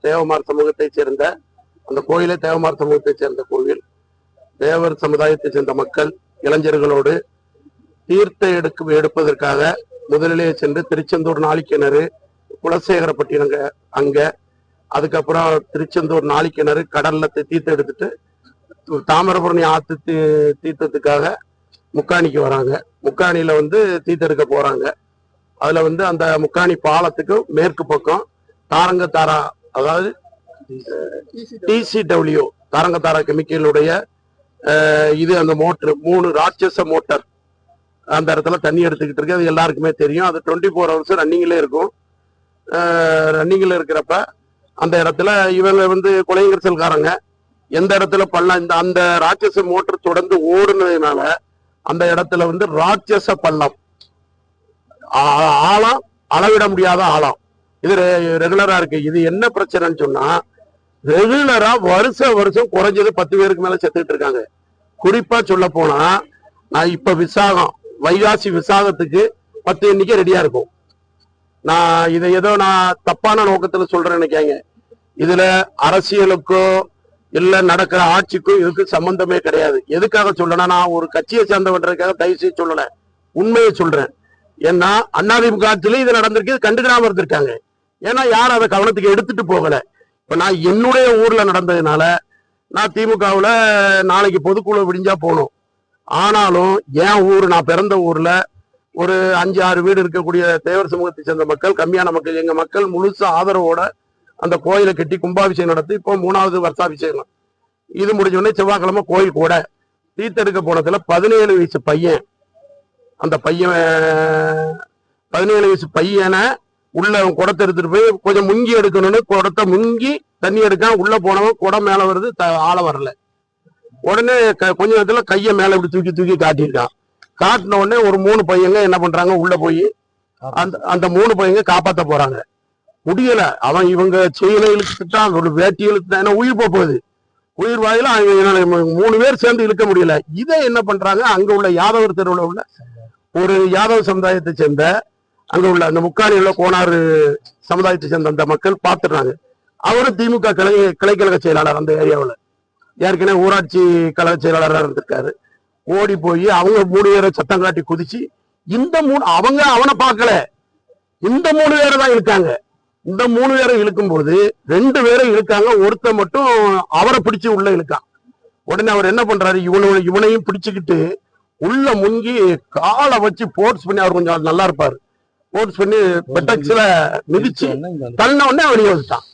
தேவமார் சமூகத்தை சேர்ந்த அந்த கோயிலே தேவமார் சமூகத்தை சேர்ந்த கோவில் தேவர் சமுதாயத்தை சேர்ந்த மக்கள் இளைஞர்களோடு தீர்த்த எடுக்க எடுப்பதற்காக முதலிலே சென்று திருச்செந்தூர் நாளிக்கிணறு குலசேகரப்பட்டினங்க அங்க. அதுக்கப்புறம் திருச்செந்தூர் நாளிக்கிணறு கடல்ல தீர்த்த எடுத்துட்டு தாமிரபரணி ஆத்து தீ- தீர்த்தத்துக்காக முக்காணிக்கு வராங்க. முக்காணியில வந்து தீர்த்தம் எடுக்க போறாங்க. அதுல வந்து அந்த முக்காணி பாலத்துக்கு மேற்கு பக்கம் தாரங்க தாரா அதாவது டிசிடபிள்யூ தாரங்கத்தாரா கெமிக்கலுடைய இது அந்த மோட்டர் மூணு ராட்சச மோட்டார். அந்த இடத்துல தண்ணி எடுத்துக்கிட்டு இருக்கு. அது எல்லாருக்குமே தெரியும். அது டுவெண்ட்டி ஃபோர் ஹவர்ஸ் ரன்னிங்ல இருக்கும் ரன்னிங்ல இருக்கிறப்ப அந்த இடத்துல இவங்க வந்து கொலைங்கரசல்காரங்க எந்த இடத்துல பள்ளம் இந்த அந்த ராட்சச மோட்டர் தொடர்ந்து ஓடுனதுனால அந்த இடத்துல வந்து ராட்சச பள்ளம். ஆழம் அளவிட முடியாத ஆழம். இது ரெகுலரா இருக்கு. இது என்ன பிரச்சனைன்னு சொன்னா ரெகுலரா வருஷம் வருஷம் குறைஞ்சது பத்து பேருக்கு மேல செத்துக்கிட்டு இருக்காங்க. குறிப்பா சொல்ல போனா நான் இப்ப விசாகம் வைகாசி விசாகத்துக்கு பத்து எண்ணிக்கை ரெடியா இருக்கும். நான் இதை ஏதோ நான் தப்பான நோக்கத்துல சொல்றேன்னு நினைக்காங்க இதுல அரசியலுக்கோ இல்ல நடக்கிற ஆட்சிக்கும் இதுக்கு சம்பந்தமே கிடையாது. எதுக்காக சொல்லனா நான் ஒரு கட்சியை சேர்ந்தவன்றதுக்காக தயவு செய்து சொல்லல. உண்மையை சொல்றேன். ஏன்னா அதிமுக ஆட்சியில இது நடந்திருக்கு இது கண்டுக்கிடாம இருந்திருக்காங்க. ஏன்னா யாரும் அதை கவனத்துக்கு எடுத்துட்டு போகல. இப்ப நான் என்னுடைய ஊர்ல நடந்ததுனால நான் திமுகவுல நாளைக்கு பொதுக்குழு விடிஞ்சா போகணும். ஆனாலும் என் ஊர் நான் பிறந்த ஊர்ல ஒரு அஞ்சு ஆறு வீடு இருக்கக்கூடிய தேவர் சமூகத்தை சேர்ந்த மக்கள் கம்மியான மக்கள் எங்க மக்கள் முழுசு ஆதரவோட அந்த கோயிலை கட்டி கும்பாபிஷேகம் நடத்தி இப்போ மூணாவது வருஷாபிஷேகம். இது முடிஞ்ச உடனே செவ்வாய்க்கிழமை கோயில் கூட. தீர்த்தெடுக்க போனதுல பதினேழு வயசு பையன். அந்த பையன் பதினேழு வயசு பையனை உள்ள அவன் குடத்தை எடுத்துட்டு போய் கொஞ்சம் முங்கி எடுக்கணும்னு குடத்தை முங்கி தண்ணி எடுக்க உள்ள போனவன் குடம் மேல வருது த- வரல. உடனே க- கொஞ்ச நேரத்துல கைய மேல இப்படி தூக்கி தூக்கி காட்டியிருக்கான். காட்டின உடனே ஒரு மூணு பையங்க என்ன பண்றாங்க உள்ள போய் அந்த அந்த மூணு பையங்க காப்பாத்த போறாங்க. முடியல. அவன் இவங்க செயலை இழுத்துட்டான் ஒரு வேட்டி இழுத்துட்டான் ஏன்னா உயிர் போக போகுது. உயிர் வாயில அவங்க மூணு பேர் சேர்ந்து இழுக்க முடியல. இதை என்ன பண்றாங்க அங்க உள்ள யாதவர் தெருவில் உள்ள ஒரு யாதவ சமுதாயத்தை சேர்ந்த அங்க உள்ள அந்த முக்காணி உள்ள கோனாறு சமுதாயத்தை சேர்ந்த அந்த மக்கள் பார்த்துடுறாங்க அவரும் திமுக கிளை கிளைக்கழக செயலாளர் அந்த ஏரியாவில். ஏற்கனவே ஊராட்சி கழக செயலாளராக இருந்திருக்காரு. ஓடி போய் அவங்க மூணு பேரை சத்தம் காட்டி குதிச்சு இந்த மூணு அவங்க அவனை பார்க்கல. இந்த மூணு பேரை தான் இழுக்காங்க இந்த மூணு பேரை இழுக்கும்போது ரெண்டு பேரை இழுக்காங்க ஒருத்த மட்டும் அவரை பிடிச்சு உள்ள இழுக்கான் உடனே அவர் என்ன பண்றாரு? இவனு இவனையும் பிடிச்சுக்கிட்டு உள்ள முங்கி காலை வச்சு போர்ட்ஸ் பண்ணி அவர் கொஞ்சம் நல்லா இருப்பாரு. போர்ஸ் பண்ணி பெட்டக்ஸ்ல மிதிச்சு தள்ள உடனே வெளியே வந்துட்டான்